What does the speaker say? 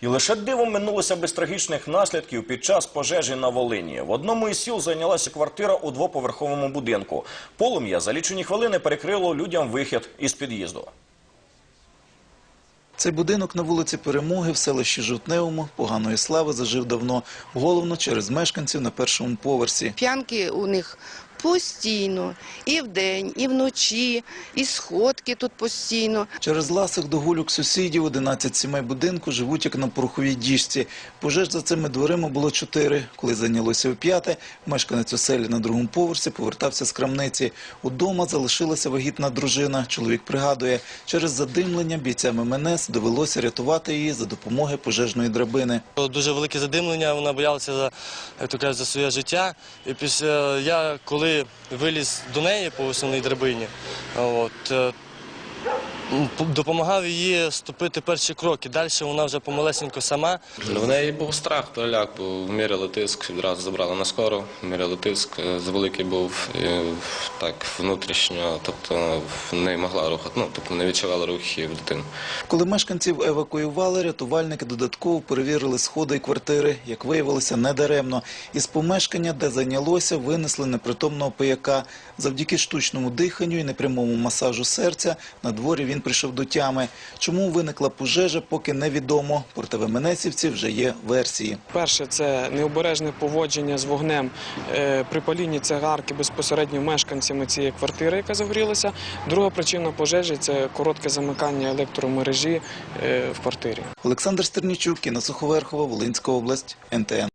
І лише дивом минулося без трагічних наслідків під час пожежі на Волині. В одному із сіл зайнялася квартира у двоповерховому будинку. Полум'я за лічені хвилини перекрило людям вихід із під'їзду. Цей будинок на вулиці Перемоги в селищі Жовтневому поганої слави зажив давно, головно через мешканців на першому поверсі. П'янки у них постійно, і вдень, і вночі, і сходки тут постійно. Через ласих до гулюк сусідів 11 сімей будинку живуть як на пороховій діжці. Пожеж за цими дверима було чотири. Коли зайнялося у п'яте, мешканець оселі на другому поверсі повертався з крамниці. Удома залишилася вагітна дружина. Чоловік пригадує, через задимлення бійцям МНС довелося рятувати її за допомоги пожежної драбини. Дуже велике задимлення, вона боялася за, як то кажуть, за своє життя. І після я, коли виліз до неї по основній драбині, от, е, допомагав їй ступити перші кроки. Далі вона вже помалесенько сама. В неї був страх, переляк, бо міряли тиск, відразу забрали на скору, міряли тиск, е, завеликий був і, так внутрішньо, тобто не могла рухати, ну, тобто не відчувала рухів дитини. Коли мешканців евакуювали, рятувальники додатково перевірили сходи і квартири. Як виявилося, недаремно. Із помешкання, де зайнялося, винесли непритомного пияка. Завдяки штучному диханню і непрямому масажу серця на дворі він прийшов до тями. Чому виникла пожежа, поки невідомо. Проте в МНСівців вже є версії. Перше це необережне поводження з вогнем е, при палінні цигарки безпосередньо мешканцями цієї квартири, яка загорілася. Друга причина пожежі це коротке замикання електромережі е, в квартирі. Олександр Стернічук, Інна Суховерхова, Волинська область, НТН.